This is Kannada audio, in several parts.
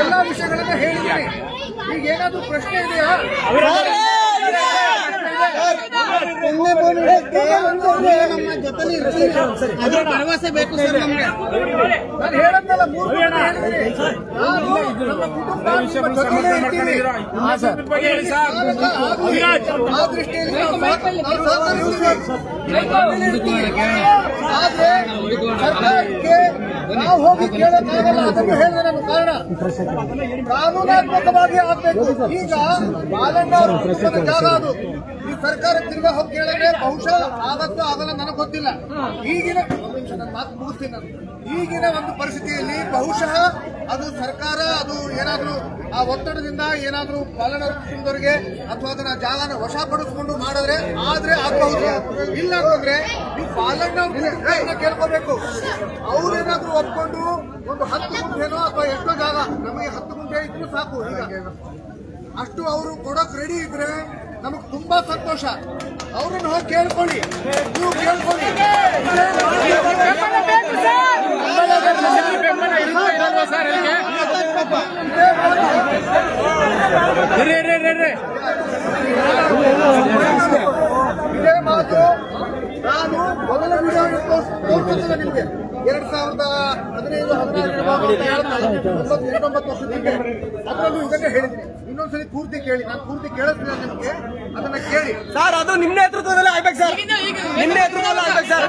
ಎಲ್ಲ ವಿಷಯಗಳನ್ನ ಹೇಳಿದ್ದೀನಿ ಈಗ ಏನಾದ್ರು ಪ್ರಶ್ನೆ ಇದೆಯಾ? ನಿನ್ನೆ ಬಂದಿದ್ದಕ್ಕೆ ಅಂತವ್ರು ನಮ್ಮ ಜೊತೆಲಿ ಇರ್ತೀವಿ. ಅದ್ರ ಭರವಸೆ ಬೇಕು ಸರ್ ನಮ್ಗೆ ನಾನು ಹೇಳದ್ನಲ್ಲ ಮೂರು ಗಂಟೆ ಹೇಳಿದ್ದೀನಿ ನಾನು ನಮ್ಮ ಕುಟುಂಬ ನಿಮ್ಮ ಜೊತೆಲೇ ಇರ್ತೀವಿ ಆ ದೃಷ್ಟಿಯಲ್ಲಿ ನಾವು ಸಹಕ- ನಾವು ಸಹಕರಿಸ್ತೀವಿ. ಜೊತೆಲೇ ಇರ್ತೀವಿ. ಆದ್ರೆ ಸರ್ಕಾರಕ್ಕೆ ನಾವು ಹೋಗಿ ಕೇಳಕ್ಕಾಗಲ್ಲ ಅದನ್ನು ಹೇಳಿದೆ ನಾನು ಕಾರಣ ಕಾನೂನಾತ್ಮಕವಾಗಿ ಆಗ್ಬೇಕು ಈಗ ಬಾಲಣ್ಣ ಅವ್ರ ಕುಟುಂಬದ ಜಾಗ ಅದು ಈ ಸರ್ಕಾರ ತಿರ್ಗಾ ಹೋಗಿ ಕೇಳಿದ್ರೆ ಬಹುಶಃ ಆಗತ್ತೋ ಆಗಲ್ಲ ನನಗೆ ಗೊತ್ತಿಲ್ಲ. ಈಗಿನ ಮಾತು ಮುಗಿಸ್ತೀನಿ ನಾನು. ಈಗಿನ ಒಂದು ಪರಿಸ್ಥಿತಿಯಲ್ಲಿ ಬಹುಶಃ ಅದು ಸರ್ಕಾರ, ಅದು ಏನಾದರೂ ಆ ಒತ್ತಡದಿಂದ ಏನಾದರೂ ಪಾಲನ ಕುಟುಂಬದವರಿಗೆ ಅಥವಾ ಅದನ್ನ ಜಾಗನ ವಶಪಡಿಸ್ಕೊಂಡು ಮಾಡಿದ್ರೆ ಆದ್ರೆ ಆಗಬಹುದು. ಇಲ್ಲ ಅಂತಂದ್ರೆ ಅವ್ರ ಕುಟುಂಬದವ್ರನ್ನ ಕೇಳ್ಕೋಬೇಕು. ಅವ್ರೇನಾದ್ರೂ ಒಪ್ಕೊಂಡು ಒಂದು ಹತ್ತು ಗುಂಟೆನೋ ಅಥವಾ ಎಷ್ಟೋ ಜಾಗ ನಮಗೆ ಹತ್ತು ಗುಂಟೆ ಇದ್ರು ಸಾಕು ಈಗ. ಅಷ್ಟು ಅವರು ಕೊಡೋಕ್ ರೆಡಿ ಇದ್ರೆ ನಮಗೆ ತುಂಬಾ ಸಂತೋಷ. ಅವ್ರನ್ನ ಹೋಗಿ ಕೇಳ್ಕೊಳ್ಳಿ. ನೀವು ಕೇಳ್ಕೊಳ್ಳಿ. ಇದೇ ಮಾತು ನಾನು ಮೊದಲ ವಿಡಿಯೋ ತೋರಿಸಿದ್ದೆ ನಿಮಗೆ. ಎರಡ್ ಸಾವಿರದ ಹದಿನೈದು ಹದಿನಾರು ಇಪ್ಪತ್ತೊಂಬತ್ತು ವರ್ಷದ ಹಿಂದೆ ಅದರಲ್ಲೂ ಇದನ್ನೇ ಹೇಳಿದ್ದೀನಿ. ಇನ್ನೊಂದ್ಸಲಿ ಪೂರ್ತಿ ಕೇಳಿ ನಾನು ಪೂರ್ತಿ ಕೇಳಿಸ್ತೀನಿ ನಿಮಗೆ ಅದನ್ನ ಕೇಳಿ. ಸರ್ ಅದು ನಿಮ್ಮ ನೇತೃತ್ವದಲ್ಲಿ ಆಗ್ಬೇಕು ಸರ್. ನಿಮ್ಮ ನೇತೃತ್ವದಲ್ಲಿ ಆಗ್ಬೇಕು ಸರ್.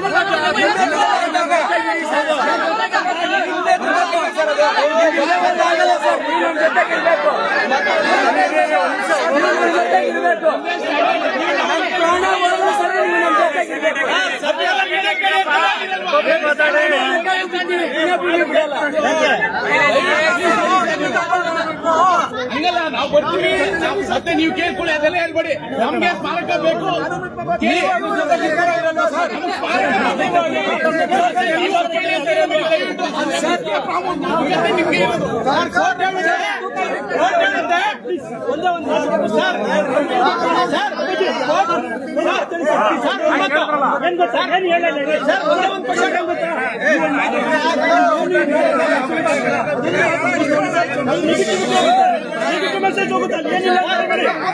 ಸರ್ ಅದು. ಅದು ಆಗಲ್ಲ ಸರ್. ನೀವು ನಮ್ಮ ಜೊತೆಗೆ ಇರ್ಬೇಕು. ನೀವು ನಮ್ಮ ಜೊತೆಗೆ ಇರ್ಬೇಕು. ನಮ್ಮ ಪ್ರಾಣ ಹೋದ್ರು ಸರ್ ನೀವು ನಮ್ಮ ಜೊತೆಗೆ ಇರ್ಬೇಕು. ಹಂಗಲ್ಲ ನಾವು ಬರ್ತೀವಿ ಮತ್ತೆ ನೀವು ಕೇಳ್ಕೊಳ್ಳಿ ಅದೆಲ್ಲ ಹೇಳ್ಬೇಡಿ. ನಮ್ಗೆ ಸ್ಮಾರಕ ಬೇಕು. ಸರ್,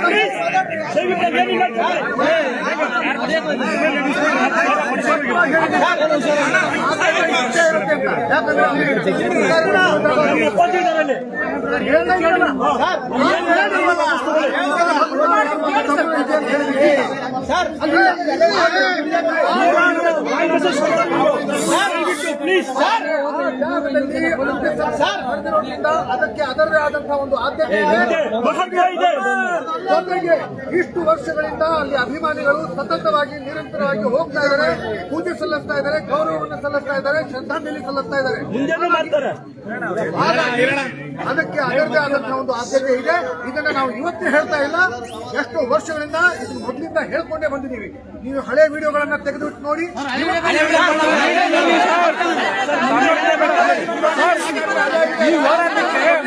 ಅಂತ ಹೇಳಿ. Please, ದಯವಿಟ್ಟು ಅಲ್ಲಿ ಏನಿಲ್ಲ ಅಂತ ಹೇಳಿ. ನಮ್ಮ opposite ಇದಾರಲ್ಲಿ. ಪ್ಲೀಸ್ ಸರ್ ಅದಕ್ಕೆ ಅದರದೇ ಆದಂತಹ ಒಂದು ಆದ್ಯತೆ ಜೊತೆಗೆ ಇಷ್ಟು ವರ್ಷಗಳಿಂದ ಅಲ್ಲಿ ಅಭಿಮಾನಿಗಳು ಸತತವಾಗಿ ನಿರಂತರವಾಗಿ ಹೋಗ್ತಾ ಇದ್ದಾರೆ ಪೂಜೆ ಸಲ್ಲಿಸ್ತಾ ಇದ್ದಾರೆ ಗೌರವವನ್ನು ಸಲ್ಲಿಸ್ತಾ ಇದ್ದಾರೆ ಶ್ರದ್ಧಾಂಜಲಿ ಸಲ್ಲಿಸ್ತಾ ಇದ್ದಾರೆ. ಅದಕ್ಕೆ ಅದರದೇ ಆದಂತಹ ಒಂದು ಆದ್ಯತೆ ಇದೆ. ಇದನ್ನ ನಾವು ಇವತ್ತೇ ಹೇಳ್ತಾ ಇಲ್ಲ. ಎಷ್ಟು ವರ್ಷಗಳಿಂದ ಇದು ಮೊದಲಿಂದ ಹೇಳ್ಕೊಂಡೇ ಬಂದಿದ್ದೀವಿ. ನೀವು ಹಳೆ ವಿಡಿಯೋಗಳನ್ನ ತೆಗೆದು ನೋಡಿ. ಈ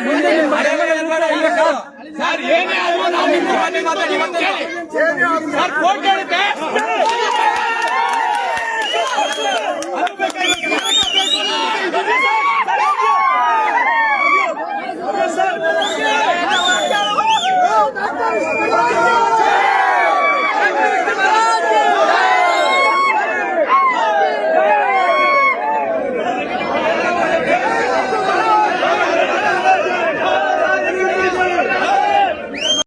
ಮುಂದೆ ಸರ್ ಏನೇ ಆದ್ರೂ ನಾವು ನಿಮ್ಮ ಮಾತಾಡಿ ಅಂತ ಹೇಳಿ ಸರ್ ಕೋರ್ಟ್ ಹೇಳುತ್ತೆ ಸರ್